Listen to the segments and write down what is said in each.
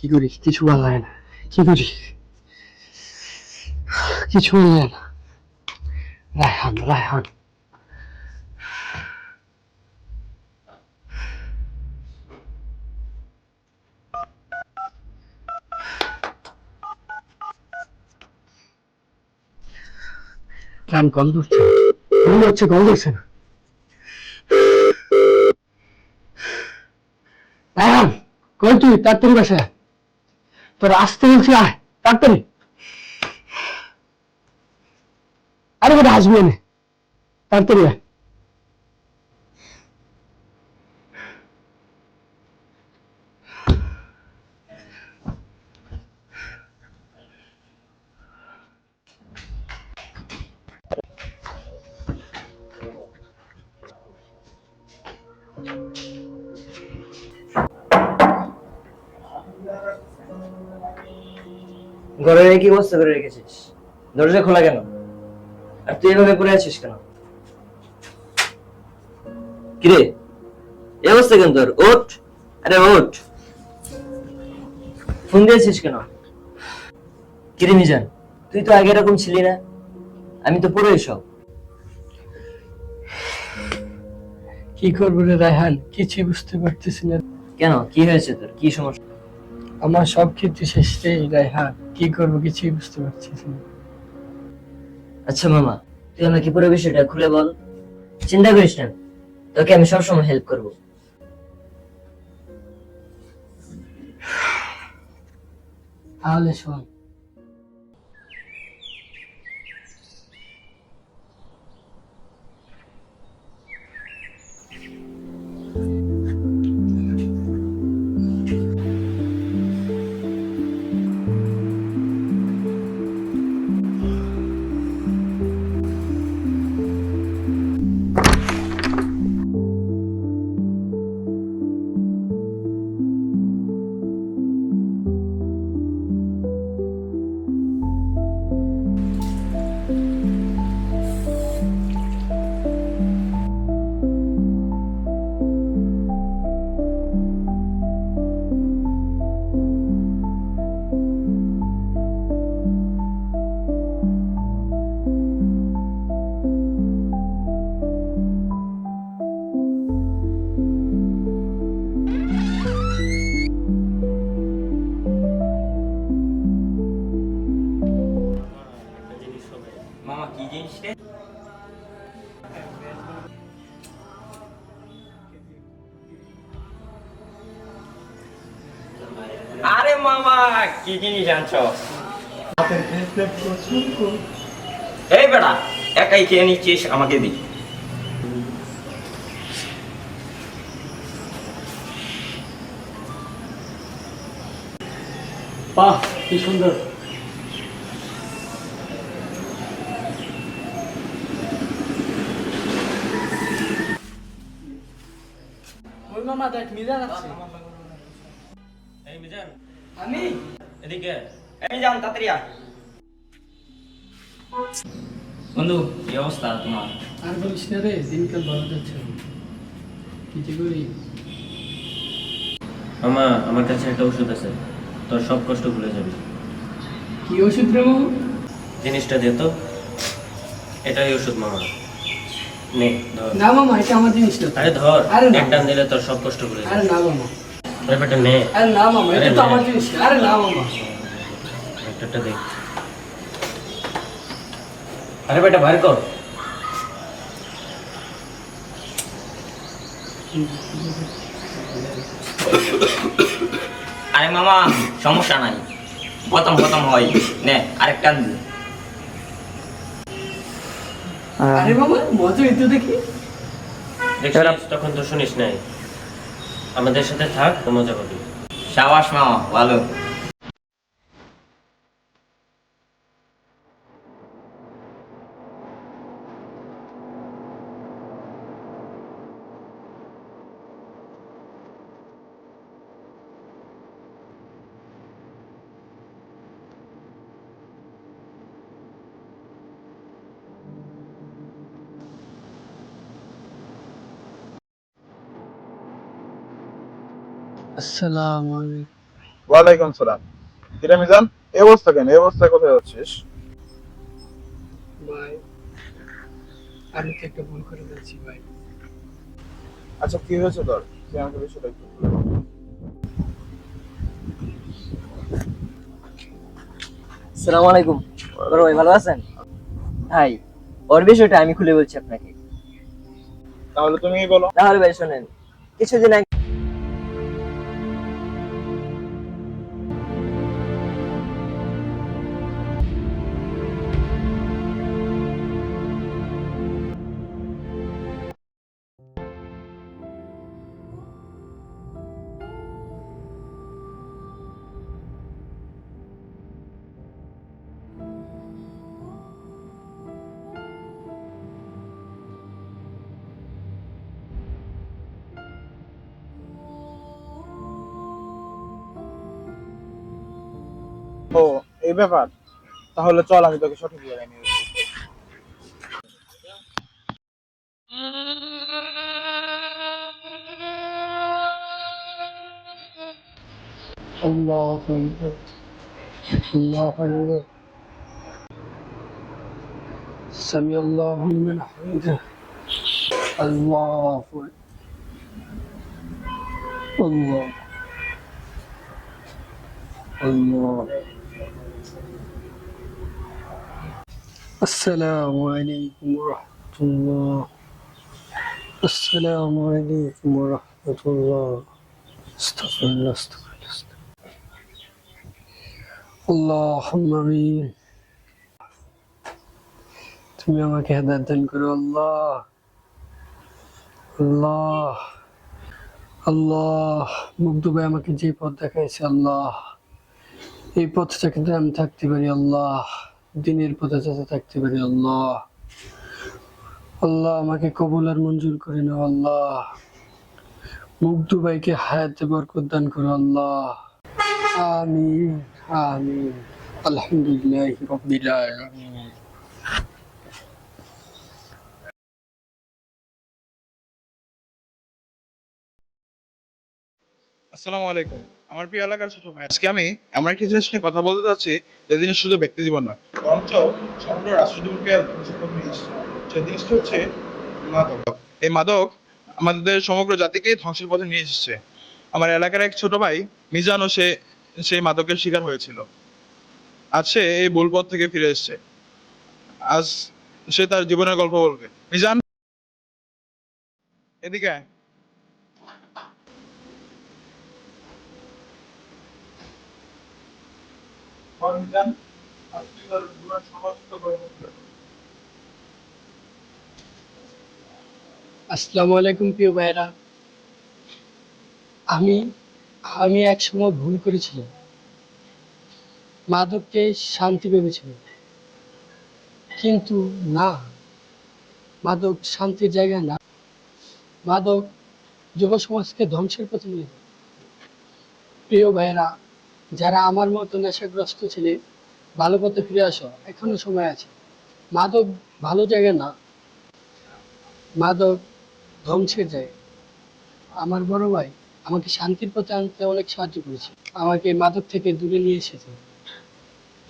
কি করি কিছু ভালো লাগে না কি করি কিছু ভালো লাগে না। রায়হান রায়হান। কল ধরছে। মনে হচ্ছে কল ধরছে না। কই তুই? তাড়াতাড়ি বাসায় আয়। তোর আসতে বলছি আয় তাড়াতাড়ি আরে বেটা আসবি এনে তাড়াতাড়ি আয় ঘরে কি অবস্থা করে রেখেছিস? দরজা খোলা কেন? আর তুই এভাবে পড়ে আছিস কেন? কিরে? এই অবস্থা কেন তোর? ওঠ। আরে ওঠ। ফোন দিয়েছিস কেন? কিরে মিজান তুই তো আগে এরকম ছিলি না। আমি তো পুরো সব কি করব রে রায়হান? কিছুই বুঝতে পারতেছি না। কেন? কি হয়েছে তোর? কি সমস্যা? আমার সব কিছু শেষ রে রায়হান কি করব কিছুই বুঝতে পারছি না। আচ্ছা মামা তুই আমাকে পুরো বিষয়টা খুলে বল। চিন্তা করিস না তোকে আমি সবসময় হেল্প করব। তাহলে শোন কি জিনিস আনছ এই বেটা একাই খেয়ে নিচ্ছিস আমাকে দি বাহ কি সুন্দর ওই মামা দেখ মিজান আছে এই মিজান আমি? এদিকে। এই যান তাড়াতাড়ি আয়। বন্ধু কি অবস্থা তোমার? আর বলিস না রে দিনকাল ভালো যাচ্ছে। না। কি যে করি? মামা আমার কাছে একটা ওষুধ আছে। তোর সব কষ্ট ভুলে যাবি। কি ওষুধ রে জিনিসটা দে তো। এটাই ওষুধ মামা। নে ধর। না মামা এটা আমার জিনিস না। আরে ধর আরে না। একটা দিলে তোর সব কষ্ট ভুলে আরে যাবি। না মামা। ব্যাপারটা নে। আরে না মামা এটা তো আমার জিনিস আরে না মামা। একটা দে আরে বেটা বাইর কর। আরে মামা সমস্যা নাই। প্রথম প্রথম হয়। নে আরেকটা দে। আরে মামা মজা হইতো দেখি। দেখছিস তখন তো শুনিস নাই। আমাদের সাথে থাক তো মজা করবি সাবাস মামা ভালো। আসসালামু আলাইকুম। ওয়ালাইকুম সালাম। কিরে মিজান এই অবস্থা কেন? এই অবস্থায় কোথায় যাচ্ছিস? ভাই আমি তো একটা ভুল করে ফেলছি ভাই। আচ্ছা কি হয়েছে তোর? তুই আমাকে বিষয়টা একটু খুলে আসসালামু আলাইকুম। বড় ভাই ভালো আছেন? ভাই ওর বিষয়টা আমি খুলে বলছি আপনাকে। তাহলে তুমিই বলো। তাহলে ভাই শোনেন কিছুদিন আগে ও এই ব্যাপার তাহলে চল আমি তোকে সঠিক জায়গায় নিয়ে যাচ্ছি الله أكبر الله أكبر سمع الله لمن حمده الله أكبر الله الله আসসালামু আলাইকুম রহমতুল্লাহ। আসসালামু আলাইকুম রহমতুল্লাহ। আস্তাগফিরুল্লাহ আস্তাগফিরুল্লাহ আল্লাহুম্মা আমিন। তুমি আমাকে হেদায়েত দান করো, আল্লাহ। আল্লাহ। আল্লাহ। মুগ্ধভাই আমাকে যে পথ দেখাইছে, আল্লাহ। এই পথটা কিন্তু আমি থাকতে পারি, আল্লাহ। দিনের পথে যাতে থাকতে পারি, আল্লাহ। আল্লাহ আমাকে কবুল আর মঞ্জুর করে নাও, আল্লাহ। মুগ্ধ ভাইকে হায়াতে বরকত দান করো, আল্লাহ। আমি আমিন। আলহামদুলিল্লাহ আলামিন। আসসালামু আলাইকুম। আমার প্রিয় এলাকার ছোট ভাই, আজকে আমি এমন একটি জিনিস নিয়ে কথা বলতে চাচ্ছি যে জিনিস শুধু ব্যক্তি জীবন নয়, বরঞ্চ সমগ্র। সেই জিনিসটা হচ্ছে মাদক। এই মাদক আমাদের সমগ্র জাতিকে ধ্বংসের পথে নিয়ে এসেছে। আমার এলাকার এক ছোট ভাই, মিজানও সে, সেই মাদকের শিকার হয়েছিল। আজ সে এই ভুল পথ থেকে ফিরে এসেছে। আজ সে তার জীবনের গল্প বলবে। মিজান? এদিকে জীবনের সমস্ত আসসালামু আলাইকুম প্রিয় ভাইরা আমি আমি এক সময় ভুল করেছিলাম। মাদককে শান্তি ভেবেছিলাম। কিন্তু না মাদক শান্তির জায়গা না। মাদক যুব সমাজকে ধ্বংসের পথে নিয়ে। প্রিয় ভাইরা যারা আমার মতো নেশাগ্রস্ত ছিলে, ভালো পথে ফিরে আসো, এখনও সময় আছে। মাদক ভালো জায়গা না। মাদক ধ্বংসের জায়গা আমার বড় ভাই আমাকে শান্তির পথে আনতে অনেক সাহায্য করেছে। আমাকে মাদক থেকে দূরে নিয়ে এসেছে।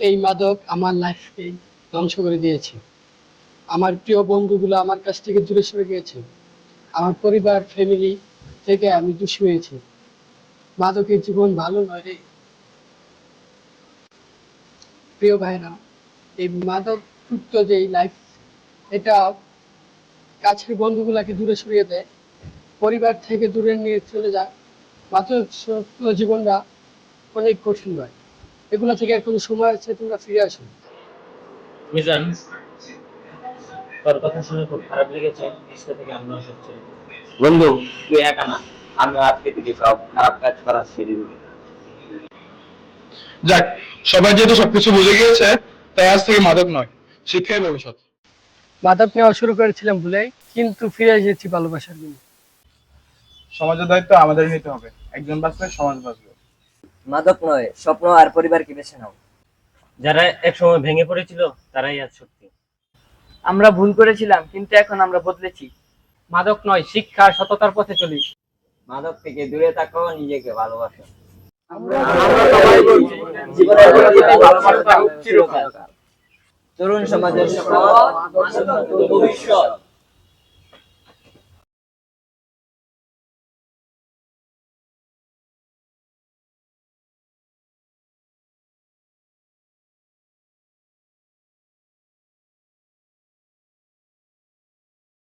এই মাদক আমার লাইফকে ধ্বংস করে দিয়েছে। আমার প্রিয় বন্ধুগুলো আমার কাছ থেকে দূরে সরে গিয়েছে। আমার পরিবার ফ্যামিলি থেকে আমি দুষি হয়েছি। মাদকের জীবন ভালো নয় রে। প্রিয় ভাইরা এই মাদক যুক্ত যে লাইফ এটা কাছের বন্ধুগুলাকে দূরে সরিয়ে দেয় পরিবার থেকে দূরে নিয়ে চলে যায় মাত্র জীবনটা অনেক কঠিন হয়। এগুলো থেকে এখন সময় আছে তোমরা ফিরে আসো। মিজান তোর কথা শুনে খুব খারাপ লেগেছে আজকে থেকে আমরা বন্ধু তুই একা না আমি আজকে থেকে সব খারাপ কাজ করা ছেড়ে দিবি। যাক সবাই যেহেতু সবকিছু বুঝে গিয়েছে তাই আজ থেকে মাদক নয় শিক্ষাই ভবিষ্যৎ। মাদক নেওয়া শুরু করেছিলাম ভুলে কিন্তু ফিরে এসেছি ভালোবাসার জন্য সমাজের দায়িত্ব আমাদের নিতে হবে একজন বাঁচলে সমাজ বাঁচবে। মাদক নয় স্বপ্ন আর পরিবারকে বেছে নাও। যারা একসময় ভেঙে পড়েছিল তারাই আজ শক্তি আমরা ভুল করেছিলাম কিন্তু এখন আমরা বদলেছি। মাদক নয় শিক্ষা সততার পথে চলি। মাদক থেকে দূরে থাকো নিজেকে ভালোবাসো। তরুণ সমাজের ভবিষ্যৎ।